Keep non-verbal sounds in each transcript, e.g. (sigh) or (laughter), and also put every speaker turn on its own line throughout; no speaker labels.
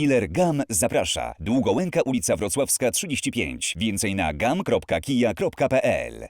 Dealer GAM zaprasza. Długołęka ulica Wrocławska 35. Więcej na gam.kija.pl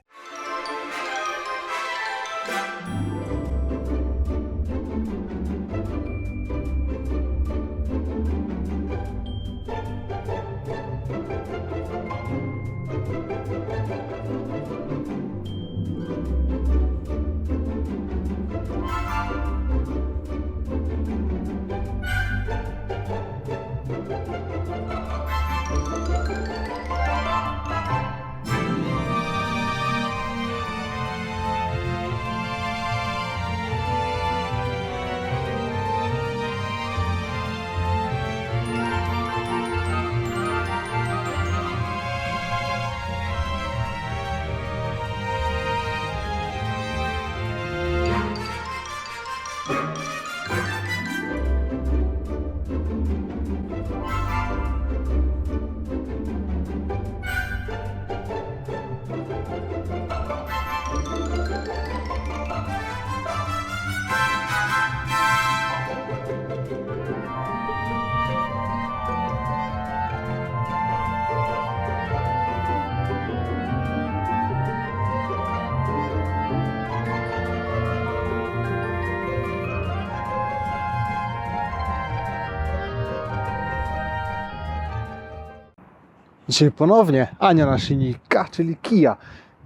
Dzisiaj ponownie Ania na silnika, czyli Kia.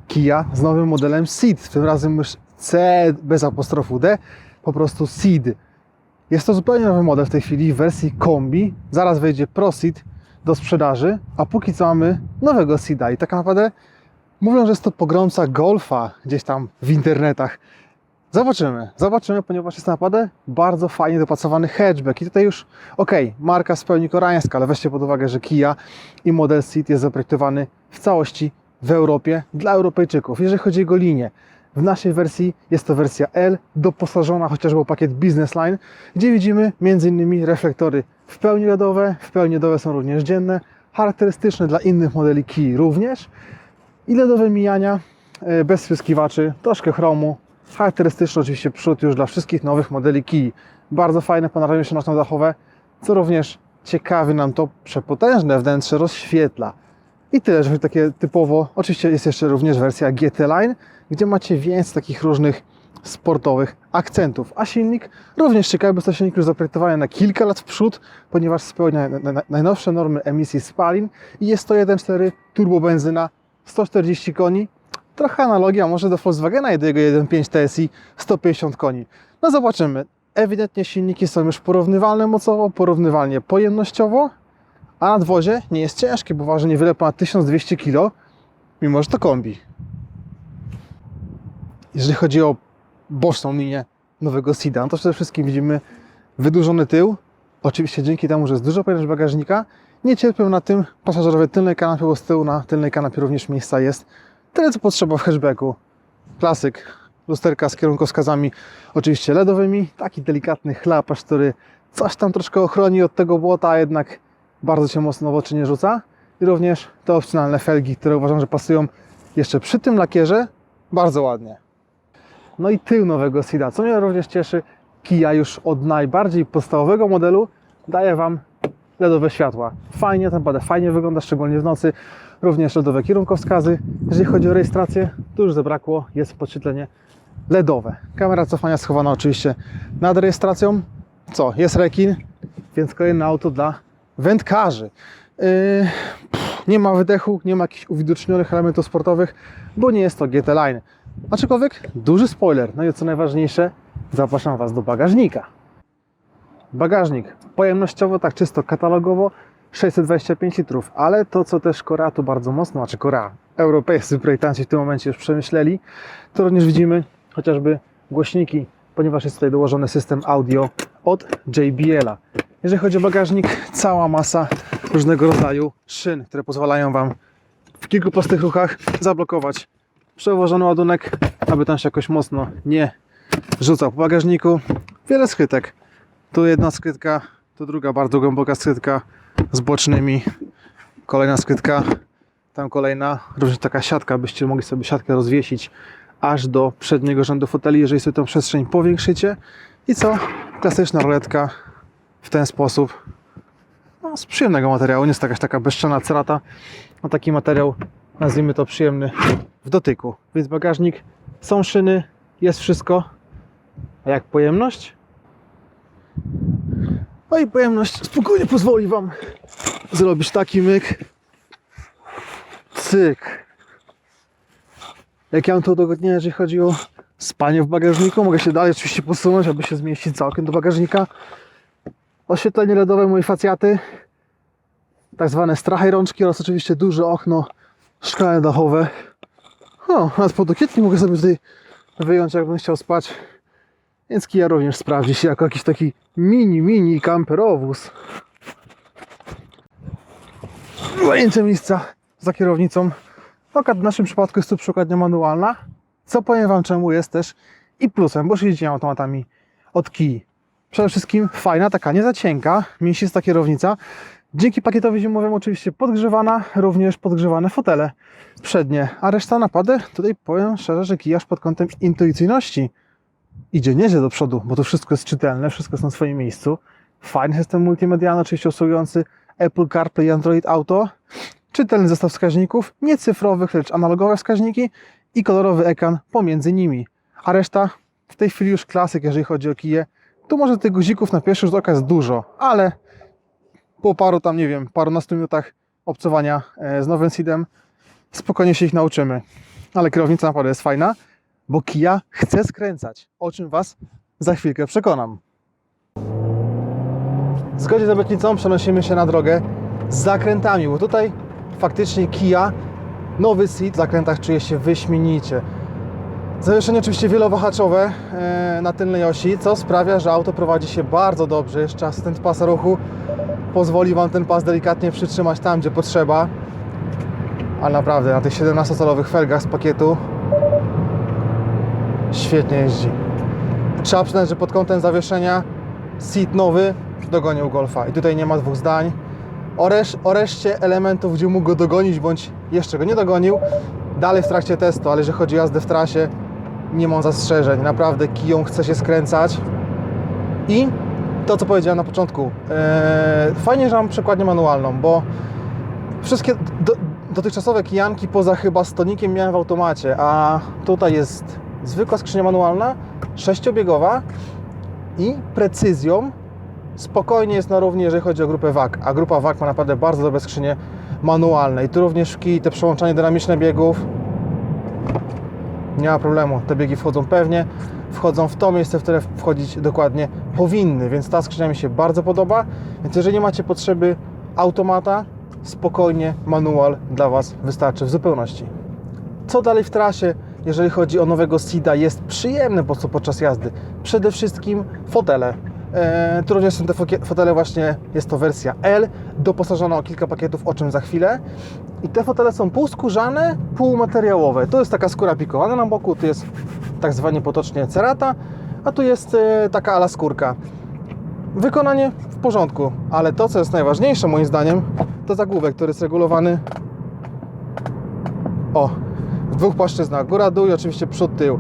Kia z nowym modelem Ceed, tym razem już C bez apostrofu D, po prostu Ceed. Jest to zupełnie nowy model w tej chwili w wersji kombi. Zaraz wejdzie Pro Ceed do sprzedaży, a póki co mamy nowego Ceeda i tak naprawdę mówią, że jest to pogromca Golfa gdzieś tam w internetach. Zobaczymy, zobaczymy, ponieważ jest naprawdę bardzo fajnie dopasowany hatchback. I tutaj już, ok, marka z pełni koreańska, ale weźcie pod uwagę, że Kia i model Ceed jest zaprojektowany w całości w Europie dla Europejczyków. Jeżeli chodzi o jego linię, w naszej wersji jest to wersja L, doposażona chociażby o pakiet Business Line, gdzie widzimy m.in. reflektory w pełni LEDowe, w pełni LEDowe są również dzienne, charakterystyczne dla innych modeli Kia również i LEDowe mijania e, bez spryskiwaczy, troszkę chromu, charakterystyczny oczywiście przód już dla wszystkich nowych modeli Kia. Bardzo fajne panoramiczne okno dachowe, co również ciekawie nam to przepotężne wnętrze rozświetla. I tyle, że takie typowo, oczywiście jest jeszcze również wersja GT Line, gdzie macie więcej takich różnych sportowych akcentów. A silnik również ciekawy, bo jest to silnik już zaprojektowany na kilka lat w przód, ponieważ spełnia na- na- najnowsze normy emisji spalin i jest to 1.4 turbobenzyna 140 koni. Trochę analogia może do Volkswagena i do jego 1.5 TSI 150 koni. No zobaczymy. Ewidentnie silniki są już porównywalne mocowo, porównywalnie pojemnościowo, a nadwozie nie jest ciężkie, bo waży niewiele ponad 1200 kg, mimo że to kombi. Jeżeli chodzi o boczną linię nowego Sedan, to przede wszystkim widzimy wydłużony tył. Oczywiście dzięki temu, że jest dużo pojemność bagażnika, nie cierpią na tym pasażerowie tylnej kanapy, bo z tyłu na tylnej kanapie również miejsca jest. Tyle co potrzeba w hatchbacku. Klasyk, lusterka z kierunkowskazami, oczywiście LEDowymi, taki delikatny chlapacz, który coś tam troszkę ochroni od tego błota, a jednak bardzo się mocno w oczy nie rzuca. I również te opcjonalne felgi, które uważam, że pasują jeszcze przy tym lakierze bardzo ładnie. No i tył nowego Seeda, co mnie również cieszy, Kia już od najbardziej podstawowego modelu daje Wam LEDowe światła. Fajnie, to naprawdę fajnie wygląda, szczególnie w nocy. Również LEDowe kierunkowskazy. Jeżeli chodzi o rejestrację, to już zabrakło, jest podświetlenie LEDowe. Kamera cofania schowana oczywiście nad rejestracją. Co? Jest rekin, więc kolejne auto dla wędkarzy. Yy, pff, nie ma wydechu, nie ma jakichś uwidocznionych elementów sportowych, bo nie jest to GT Line. Aczkolwiek duży spoiler. No i co najważniejsze, zapraszam Was do bagażnika. Bagażnik pojemnościowo, tak czysto katalogowo 625 litrów, ale to co też Korea tu bardzo mocno, znaczy Korea, europejscy projektanci w tym momencie już przemyśleli, to również widzimy chociażby głośniki, ponieważ jest tutaj dołożony system audio od JBL-a. Jeżeli chodzi o bagażnik, cała masa różnego rodzaju szyn, które pozwalają Wam w kilku prostych ruchach zablokować przełożony ładunek, aby tam się jakoś mocno nie rzucał po bagażniku. Wiele schrytek. Tu jedna skrytka, tu druga bardzo głęboka skrytka z bocznymi. Kolejna skrytka, tam kolejna. Również taka siatka, byście mogli sobie siatkę rozwiesić aż do przedniego rzędu foteli, jeżeli sobie tą przestrzeń powiększycie. I co? Klasyczna roletka w ten sposób. no, z przyjemnego materiału, nie jest jakaś taka bezczelna cerata, a taki materiał, nazwijmy to przyjemny w dotyku. Więc bagażnik, są szyny, jest wszystko. A jak pojemność? No i pojemność spokojnie pozwoli Wam zrobić taki myk. Cyk. Jak ja mam to udogodnienie, jeżeli chodzi o spanie w bagażniku, mogę się dalej oczywiście posunąć, aby się zmieścić całkiem do bagażnika. Oświetlenie LEDowe mojej facjaty, tak zwane strachy rączki oraz oczywiście duże okno szklane dachowe. O, nawet podokietnik mogę sobie tutaj wyjąć, jakbym chciał spać. Więc Kia również sprawdzi się jako jakiś taki mini, mini kamperowóz. Zajęcie miejsca za kierownicą. Akurat w naszym przypadku jest to przykładnia manualna, co powiem Wam czemu jest też i plusem, bo się jeździ automatami od Kii. Przede wszystkim fajna, taka nie za cienka, mięsista kierownica. Dzięki pakietowi zimowemu oczywiście podgrzewana, również podgrzewane fotele przednie, a reszta napady tutaj powiem szczerze, że Kia aż pod kątem intuicyjności idzie nieźle do przodu, bo to wszystko jest czytelne, wszystko jest na swoim miejscu. Fajny system multimedialny, oczywiście obsługujący Apple CarPlay i Android Auto. Czytelny zestaw wskaźników, nie cyfrowych, lecz analogowe wskaźniki i kolorowy ekran pomiędzy nimi. A reszta w tej chwili już klasyk, jeżeli chodzi o kije. Tu może tych guzików na pierwszy rzut oka jest dużo, ale po paru tam, nie wiem, parunastu minutach obcowania e, z nowym seedem spokojnie się ich nauczymy. Ale kierownica naprawdę jest fajna, bo Kia chce skręcać, o czym Was za chwilkę przekonam. W zgodzie z obietnicą przenosimy się na drogę z zakrętami, bo tutaj faktycznie Kia, nowy seat w zakrętach czuje się wyśmienicie. Zawieszenie oczywiście wielowahaczowe e, na tylnej osi, co sprawia, że auto prowadzi się bardzo dobrze. Jeszcze asystent pasa ruchu pozwoli Wam ten pas delikatnie przytrzymać tam, gdzie potrzeba. Ale naprawdę na tych 17-calowych felgach z pakietu świetnie jeździ. Trzeba przyznać, że pod kątem zawieszenia seat nowy dogonił Golfa. I tutaj nie ma dwóch zdań. O, resz- o reszcie elementów, gdzie mógł go dogonić, bądź jeszcze go nie dogonił, dalej w trakcie testu, ale jeżeli chodzi o jazdę w trasie, nie mam zastrzeżeń. Naprawdę kiją chce się skręcać. I to, co powiedziałem na początku, e, fajnie, że mam przekładnię manualną, bo wszystkie do, dotychczasowe kijanki poza chyba stonikiem miałem w automacie, a tutaj jest zwykła skrzynia manualna, sześciobiegowa i precyzją. Spokojnie jest na równi, jeżeli chodzi o grupę WAG, a grupa WAG ma naprawdę bardzo dobre skrzynie manualne. I tu również kij te przełączanie dynamiczne biegów. Nie ma problemu, te biegi wchodzą pewnie, wchodzą w to miejsce, w które wchodzić dokładnie powinny, więc ta skrzynia mi się bardzo podoba, więc jeżeli nie macie potrzeby automata, spokojnie manual dla Was wystarczy w zupełności. Co dalej w trasie, jeżeli chodzi o nowego Sida, jest przyjemne po prostu podczas jazdy? Przede wszystkim fotele. Eee, tu również są te fotele właśnie, jest to wersja L, doposażona o kilka pakietów, o czym za chwilę. I te fotele są półskórzane, półmateriałowe. To jest taka skóra pikowana na boku, tu jest tak zwanie potocznie cerata, a tu jest e, taka ala skórka. Wykonanie w porządku, ale to, co jest najważniejsze moim zdaniem, to zagłówek, który jest regulowany o, w dwóch płaszczyznach, góra, dół i oczywiście przód, tył.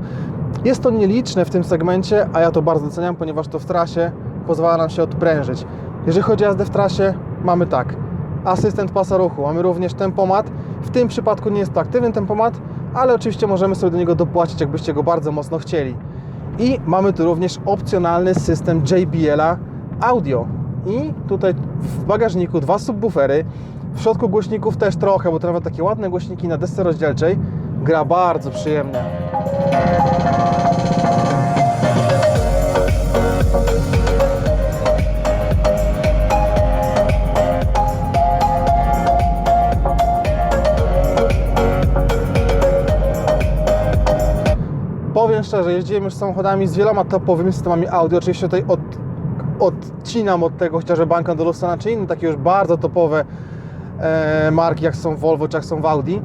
Jest to nieliczne w tym segmencie, a ja to bardzo doceniam, ponieważ to w trasie pozwala nam się odprężyć. Jeżeli chodzi o jazdę w trasie, mamy tak, asystent pasa ruchu, mamy również tempomat. W tym przypadku nie jest to aktywny tempomat, ale oczywiście możemy sobie do niego dopłacić, jakbyście go bardzo mocno chcieli. I mamy tu również opcjonalny system JBL-a audio. I tutaj w bagażniku dwa subwoofery, w środku głośników też trochę, bo to nawet takie ładne głośniki na desce rozdzielczej. Gra bardzo przyjemnie. Powiem szczerze, jeździłem już samochodami z wieloma topowymi systemami audio. Oczywiście tutaj od, odcinam od tego chociażby Banka do Lustana, czy inne takie już bardzo topowe e, marki, jak są Volvo, czy jak są Audi.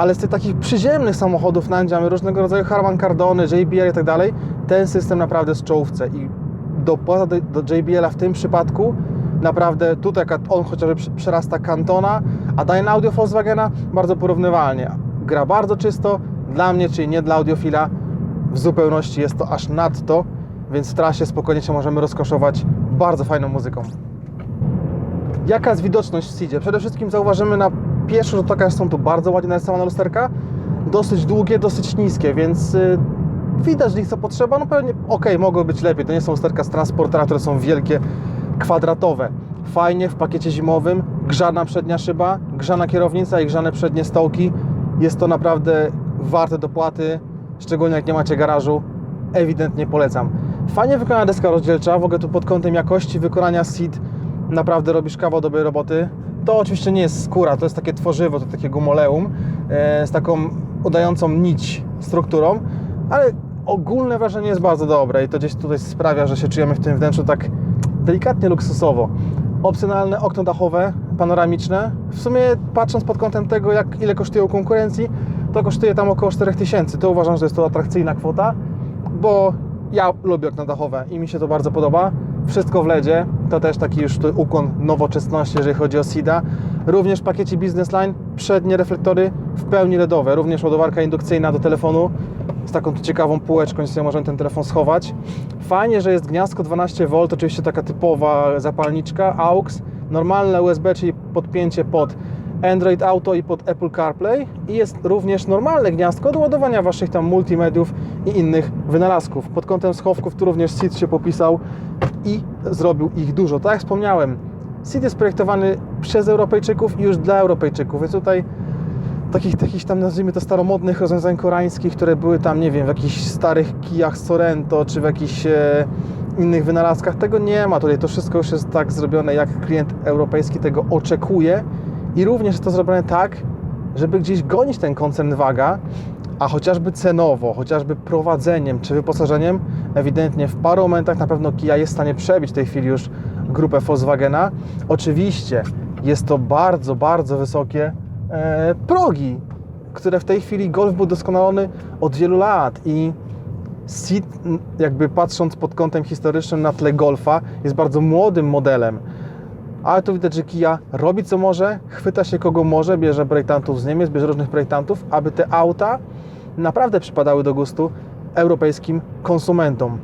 Ale z tych takich przyziemnych samochodów Nandzia, mamy różnego rodzaju Harman Kardony, JBL i tak dalej, ten system naprawdę jest czołówce i dopłata do, do JBL-a w tym przypadku naprawdę tutaj on chociażby przerasta Cantona, a Dyna Audio Volkswagena bardzo porównywalnie. Gra bardzo czysto, dla mnie, czyli nie dla audiofila, w zupełności jest to aż nadto, więc w trasie spokojnie się możemy rozkoszować bardzo fajną muzyką. Jaka jest widoczność w SIDzie? Przede wszystkim zauważymy na pierwszy rzut oka, są tu bardzo ładnie narysowane lusterka, dosyć długie, dosyć niskie, więc y, widać, że ich co potrzeba, no pewnie, okej, mogły być lepiej, to nie są lusterka z transportera, które są wielkie, kwadratowe. Fajnie w pakiecie zimowym, grzana przednia szyba, grzana kierownica i grzane przednie stołki. Jest to naprawdę warte dopłaty, szczególnie jak nie macie garażu. Ewidentnie polecam. Fajnie wykonana deska rozdzielcza, w ogóle tu pod kątem jakości wykonania seat naprawdę robisz kawał dobrej roboty. To oczywiście nie jest skóra, to jest takie tworzywo, to takie gumoleum e, z taką udającą nić strukturą, ale ogólne wrażenie jest bardzo dobre i to gdzieś tutaj sprawia, że się czujemy w tym wnętrzu tak delikatnie luksusowo. Opcjonalne okno dachowe, panoramiczne. W sumie patrząc pod kątem tego, jak ile kosztuje u konkurencji, to kosztuje tam około 4000. To uważam, że jest to atrakcyjna kwota, bo ja lubię okna dachowe i mi się to bardzo podoba. Wszystko w LEDzie, to też taki już ukłon nowoczesności, jeżeli chodzi o SIDA. Również w pakiecie Business Line przednie reflektory w pełni LEDowe, również ładowarka indukcyjna do telefonu z taką tu ciekawą półeczką, gdzie możemy ten telefon schować. Fajnie, że jest gniazdko 12V, oczywiście taka typowa zapalniczka, AUX, normalne USB, czyli podpięcie pod Android Auto i pod Apple CarPlay i jest również normalne gniazdko do ładowania Waszych tam multimediów i innych wynalazków. Pod kątem schowków tu również SID się popisał i zrobił ich dużo. Tak jak wspomniałem, SID jest projektowany przez Europejczyków i już dla Europejczyków, więc tutaj takich, takich tam nazwijmy to staromodnych rozwiązań koreańskich, które były tam, nie wiem, w jakichś starych kijach Sorento, czy w jakichś e, innych wynalazkach, tego nie ma tutaj. To wszystko już jest tak zrobione, jak klient europejski tego oczekuje i również jest to zrobione tak, żeby gdzieś gonić ten koncern waga, a chociażby cenowo, chociażby prowadzeniem czy wyposażeniem, ewidentnie w paru momentach na pewno Kia jest w stanie przebić w tej chwili już grupę Volkswagena. Oczywiście jest to bardzo, bardzo wysokie e, progi, które w tej chwili Golf był doskonalony od wielu lat i m, jakby patrząc pod kątem historycznym na tle Golfa, jest bardzo młodym modelem. Ale tu widać, że Kia robi co może, chwyta się kogo może, bierze projektantów z Niemiec, bierze różnych projektantów, aby te auta naprawdę przypadały do gustu europejskim konsumentom.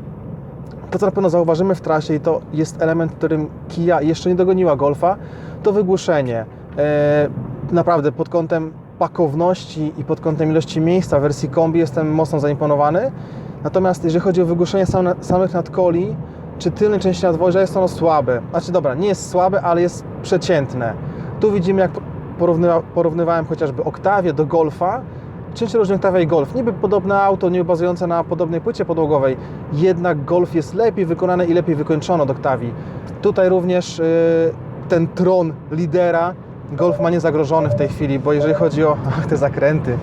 To, co na pewno zauważymy w trasie, i to jest element, którym Kia jeszcze nie dogoniła Golfa, to wygłuszenie. E, naprawdę pod kątem pakowności i pod kątem ilości miejsca w wersji kombi jestem mocno zaimponowany. Natomiast jeżeli chodzi o wygłuszenie samych nadkoli, czy tylnej części nadwozia, jest ono słabe. Znaczy dobra, nie jest słabe, ale jest przeciętne. Tu widzimy, jak porównywa, porównywałem chociażby Octavię do Golfa, różni Octavia i Golf? Niby podobne auto, niby bazujące na podobnej płycie podłogowej, jednak Golf jest lepiej wykonane i lepiej wykończony od Octavii. Tutaj również yy, ten tron lidera Golf ma niezagrożony w tej chwili, bo jeżeli chodzi o ach, (laughs) te zakręty,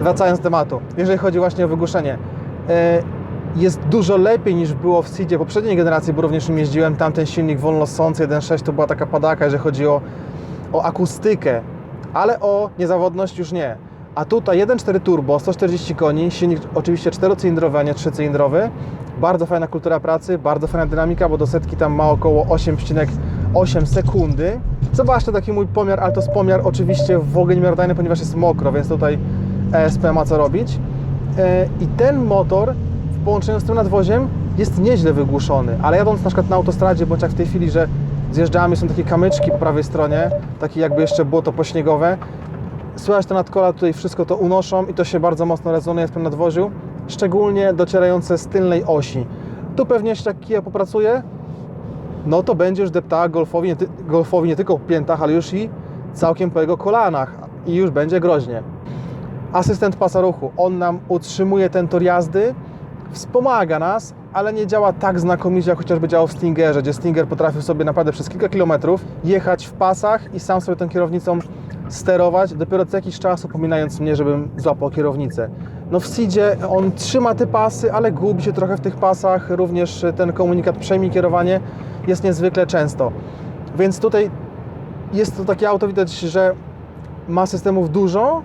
wracając do tematu, jeżeli chodzi właśnie o wygłuszenie, e, jest dużo lepiej niż było w Seedzie poprzedniej generacji, bo również nim jeździłem, tamten silnik wolnosący 1.6 to była taka padaka, jeżeli chodzi o, o akustykę, ale o niezawodność już nie. A tutaj 1.4 turbo, 140 koni, silnik oczywiście 4-cylindrowy, a nie 3-cylindrowy. Bardzo fajna kultura pracy, bardzo fajna dynamika, bo do setki tam ma około 8,8 sekundy. Zobaczcie taki mój pomiar, ale to jest pomiar oczywiście w ogóle niemiarodajny, ponieważ jest mokro, więc tutaj ESP ma co robić. E, I ten motor w połączeniu z tym nadwoziem jest nieźle wygłuszony, ale jadąc na przykład na autostradzie, bądź jak w tej chwili, że zjeżdżamy, są takie kamyczki po prawej stronie, takie jakby jeszcze było to pośniegowe, słychać te nadkola tutaj wszystko to unoszą i to się bardzo mocno rezonuje w tym nadwoziu, szczególnie docierające z tylnej osi. Tu pewnie jeszcze jak Kia popracuje, no to będzie już deptała golfowi golfowi nie tylko w piętach, ale już i całkiem po jego kolanach i już będzie groźnie. Asystent pasa ruchu, on nam utrzymuje ten tor jazdy, wspomaga nas, ale nie działa tak znakomicie, jak chociażby działał w Stingerze, gdzie Stinger potrafił sobie naprawdę przez kilka kilometrów jechać w pasach i sam sobie tą kierownicą sterować, dopiero co jakiś czas upominając mnie, żebym złapał kierownicę. No w Seedzie on trzyma te pasy, ale gubi się trochę w tych pasach, również ten komunikat przejmij kierowanie jest niezwykle często. Więc tutaj jest to takie auto, widać, że ma systemów dużo,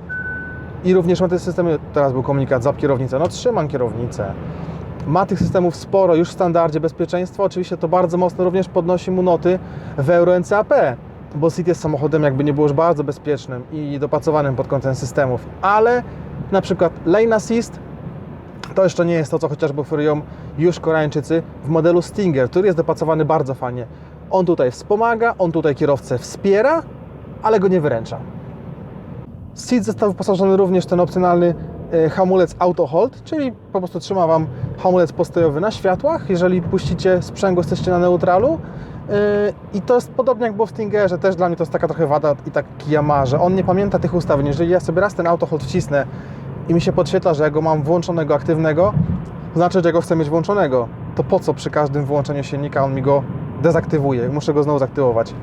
i również ma te systemy, teraz był komunikat, zap kierownicę, no trzymam kierownicę. Ma tych systemów sporo, już w standardzie bezpieczeństwa, oczywiście to bardzo mocno również podnosi mu noty w Euro NCAP, bo City jest samochodem jakby nie było już bardzo bezpiecznym i dopasowanym pod kątem systemów, ale na przykład lane assist To jeszcze nie jest to, co chociażby oferują już Koreańczycy w modelu Stinger, który jest dopasowany bardzo fajnie. On tutaj wspomaga, on tutaj kierowcę wspiera, ale go nie wyręcza. Seat został wyposażony również ten opcjonalny e, hamulec auto hold, czyli po prostu trzyma Wam hamulec postojowy na światłach, jeżeli puścicie sprzęgło, jesteście na neutralu. Yy, I to jest podobnie jak było w Stingerze, też dla mnie to jest taka trochę wada i tak Kia ma, że on nie pamięta tych ustawień. Jeżeli ja sobie raz ten auto hold wcisnę i mi się podświetla, że ja go mam włączonego, aktywnego, znaczy, że ja go chcę mieć włączonego. To po co przy każdym wyłączeniu silnika on mi go dezaktywuje? Muszę go znowu zaktywować.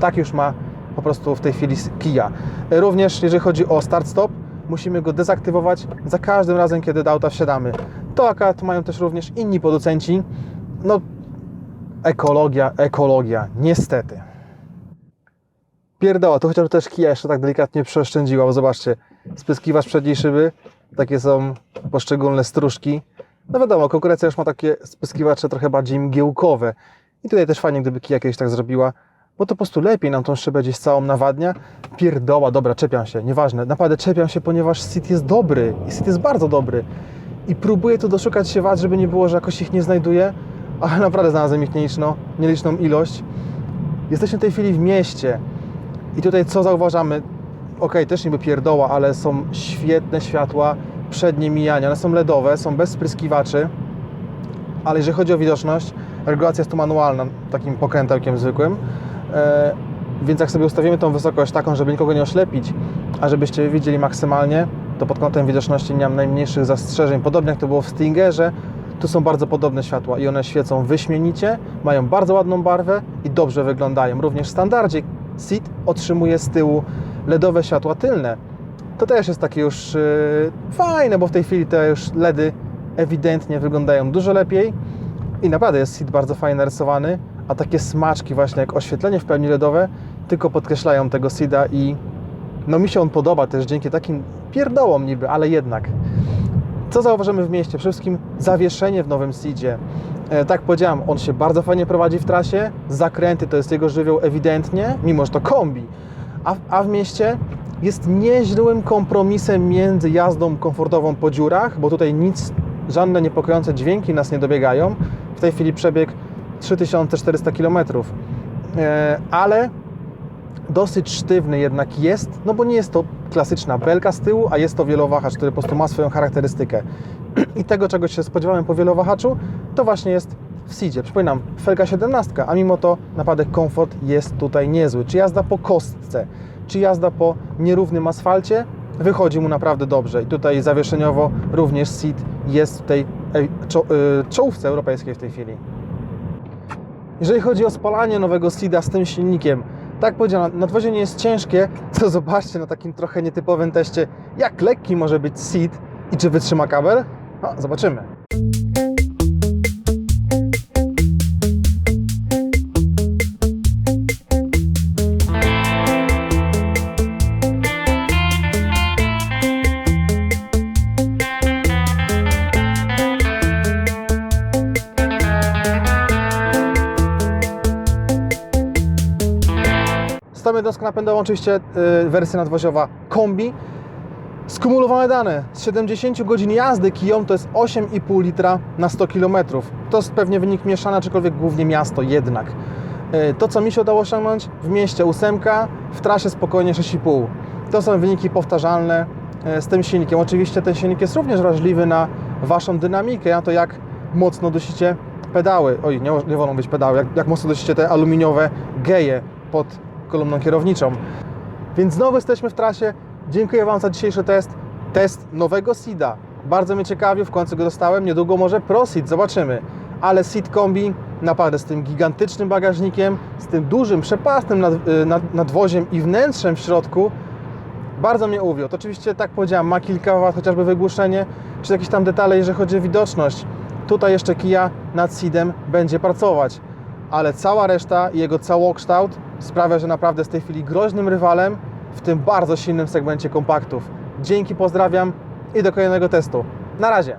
Tak już ma po prostu w tej chwili Kia. Również jeżeli chodzi o start-stop, musimy go dezaktywować za każdym razem, kiedy do auta wsiadamy. To akurat mają też również inni producenci. No, ekologia, ekologia, niestety. Pierdoła, to chociaż też Kia jeszcze tak delikatnie przeoszczędziła, bo zobaczcie, spyskiwacz przedniej szyby, takie są poszczególne stróżki. No wiadomo, konkurencja już ma takie spyskiwacze trochę bardziej mgiełkowe. I tutaj też fajnie, gdyby Kia kiedyś tak zrobiła, bo to po prostu lepiej nam tą szybę gdzieś całą nawadnia. Pierdoła, dobra, czepiam się, nieważne. Naprawdę czepiam się, ponieważ sit jest dobry i jest bardzo dobry. I próbuję tu doszukać się wad, żeby nie było, że jakoś ich nie znajduję, ale naprawdę znalazłem ich nieliczną, nieliczną ilość. Jesteśmy w tej chwili w mieście i tutaj co zauważamy? Ok, też niby pierdoła, ale są świetne światła przednie mijania. One są LEDowe, są bez spryskiwaczy, ale jeżeli chodzi o widoczność, regulacja jest tu manualna, takim pokrętełkiem zwykłym. E, więc jak sobie ustawimy tą wysokość taką, żeby nikogo nie oślepić, a żebyście widzieli maksymalnie, to pod kątem widoczności nie mam najmniejszych zastrzeżeń. Podobnie jak to było w Stingerze, tu są bardzo podobne światła i one świecą wyśmienicie, mają bardzo ładną barwę i dobrze wyglądają. Również w standardzie SIT otrzymuje z tyłu LEDowe światła tylne. To też jest takie już yy, fajne, bo w tej chwili te już LEDy ewidentnie wyglądają dużo lepiej i naprawdę jest SIT bardzo fajnie narysowany, a takie smaczki właśnie jak oświetlenie w pełni LEDowe tylko podkreślają tego SIDa i no mi się on podoba też dzięki takim pierdołom niby, ale jednak. Co zauważymy w mieście? Przede wszystkim zawieszenie w nowym SIDzie. E, tak powiedziałem, on się bardzo fajnie prowadzi w trasie, zakręty to jest jego żywioł ewidentnie, mimo że to kombi. A, a w mieście jest nieźlym kompromisem między jazdą komfortową po dziurach, bo tutaj nic, żadne niepokojące dźwięki nas nie dobiegają. W tej chwili przebieg 3400 km. E, ale dosyć sztywny jednak jest, no bo nie jest to klasyczna belka z tyłu, a jest to wielowahacz, który po prostu ma swoją charakterystykę. (clears throat) I tego, czego się spodziewałem po wielowahaczu, to właśnie jest w Sidzie. Przypominam, felga 17, a mimo to naprawdę komfort jest tutaj niezły. Czy jazda po kostce, czy jazda po nierównym asfalcie, wychodzi mu naprawdę dobrze. I tutaj zawieszeniowo również Seat jest w tej e, y, czołówce europejskiej w tej chwili. Jeżeli chodzi o spalanie nowego Seeda z tym silnikiem, tak jak powiedziałem, nadwozie nie jest ciężkie, to zobaczcie na takim trochę nietypowym teście, jak lekki może być Seed i czy wytrzyma kabel. No, zobaczymy. Napędową, oczywiście y, wersja nadwoziowa kombi. Skumulowane dane z 70 godzin jazdy Kiją to jest 8,5 litra na 100 km. To jest pewnie wynik mieszany, aczkolwiek głównie miasto jednak. Y, To, co mi się udało osiągnąć w mieście 8, w trasie spokojnie 6,5. To są wyniki powtarzalne y, z tym silnikiem. Oczywiście ten silnik jest również wrażliwy na Waszą dynamikę, na to jak mocno dusicie pedały. Oj, nie, nie wolą być pedały, jak, jak mocno dusicie te aluminiowe geje pod kolumną kierowniczą. Więc znowu jesteśmy w trasie. Dziękuję Wam za dzisiejszy test. Test nowego Sida. Bardzo mnie ciekawił, w końcu go dostałem. Niedługo może ProSeed, zobaczymy. Ale Seed Kombi naprawdę z tym gigantycznym bagażnikiem, z tym dużym, przepastnym nad, y, nad, nadwoziem i wnętrzem w środku bardzo mnie uwiódł. Oczywiście, tak powiedziałem, ma kilka wad, chociażby wygłuszenie, czy jakieś tam detale, jeżeli chodzi o widoczność. Tutaj jeszcze Kia nad Seedem będzie pracować, ale cała reszta i jego całokształt sprawia, że naprawdę jest w tej chwili groźnym rywalem w tym bardzo silnym segmencie kompaktów. Dzięki, pozdrawiam i do kolejnego testu. Na razie.